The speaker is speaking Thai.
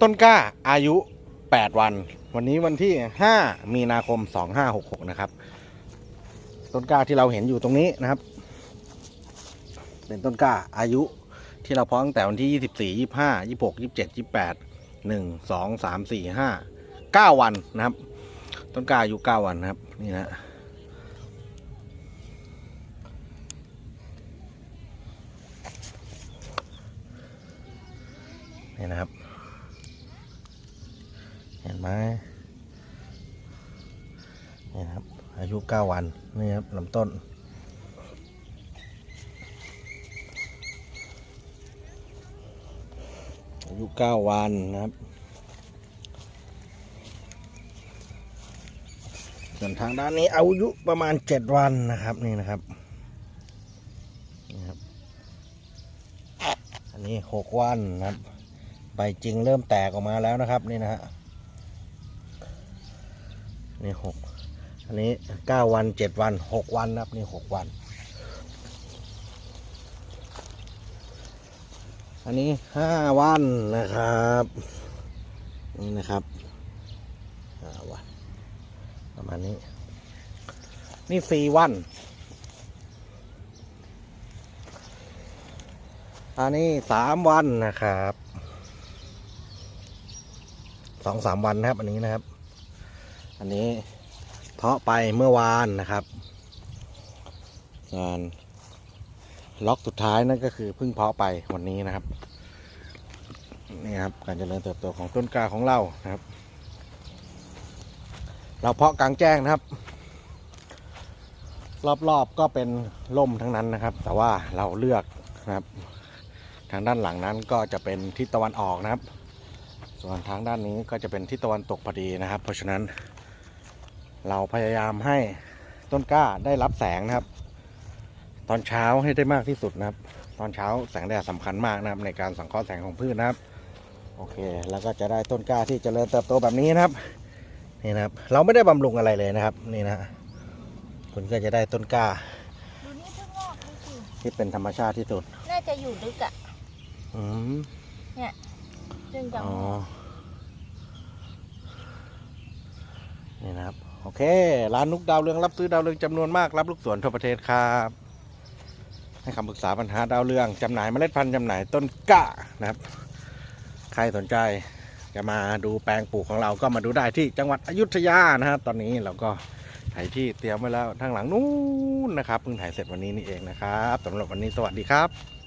ต้นกล้าอายุ 8 วัน วันนี้วันที่ 5 มีนาคม 2566 นะครับ ต้นกล้าที่เราเห็นอยู่ตรงนี้นะครับ เป็นต้นกล้าอายุที่เราเพาะตั้งแต่วันที่ 24 25 26 27 28 1 2 3 4 5 9 วันนะครับ ต้นกล้าอายุ 9 วันนะครับ นี่นะนี่นะครับ เห็นไหมนี่นะครับ อายุ 9 วันนี่ครับลำต้น อายุ 9 วันนะครับ ส่วนทางด้านนี้อายุประมาณ 7 วันนะครับนี่นะครับนี่ครับ อันนี้ 6 วันนะครับ ใบจริงเริ่มแตกออกมาแล้วนะครับนี่นะฮะ นี่หกอันนี้เก้าวันเจ็ดวันหกวันนะครับนี่หกวัน อันนี้ห้าวันนะครับนี่นะครับห้าวันประมาณนี้ นี่สี่วัน อันนี้สามวันนะครับสองสามวันนะครับ อันนี้นะครับ อันนี้เพาะไปเมื่อวานนะครับ งานล็อกสุดท้ายนั่นก็คือเพิ่งเพาะไปวันนี้นะครับนี่ครับการเจริญเติบโตของต้นกล้าของเรานะครับ เราเพาะกลางแจ้งนะครับ รอบๆก็เป็นร่มทั้งนั้นนะครับ แต่ว่าเราเลือกนะครับ ทางด้านหลังนั้นก็จะเป็นทิศตะวันออกนะครับ ส่วนทางด้านนี้ก็จะเป็นทิศตะวันตกพอดีนะครับ เพราะฉะนั้น เราพยายามให้ต้นกล้าได้รับแสงนะครับ ตอนเช้าให้ได้มากที่สุดนะครับ ตอนเช้าแสงแดดสำคัญมากนะครับในการสังเคราะห์แสงของพืชนะครับ โอเค แล้วก็จะได้ต้นกล้าที่จเจริญเติบโตแบบนี้นะครับนี่นะครับ เราไม่ได้บำรุงอะไรเลยนะครับ นี่นะฮะคุณก็จะได้ต้นกล้าดูนี่เพิ่งงอกดูสิที่เป็นธรรมชาติที่สุด น่าจะอยู่ลึกอะอืมซึ่งจะอ๋องอกนี่นะครับ โอเค ร้านนุกดาวเรืองรับซื้อดาวเรืองจำนวนมากรับลูกสวนทั่วประเทศครับให้คำปรึกษาปัญหาดาวเรืองจำหน่ายเมล็ดพันธุ์จำหน่ายต้นกล้านะครับ ใครสนใจจะมาดูแปลงปลูกของเราก็มาดูได้ที่จังหวัดอยุธยานะครับตอนนี้เราก็ถ่ายที่เตรียมไว้แล้วทางหลังนู้นนะครับเพิ่งถ่ายเสร็จวันนี้นี่เองนะครับสำหรับวันนี้สวัสดีครับ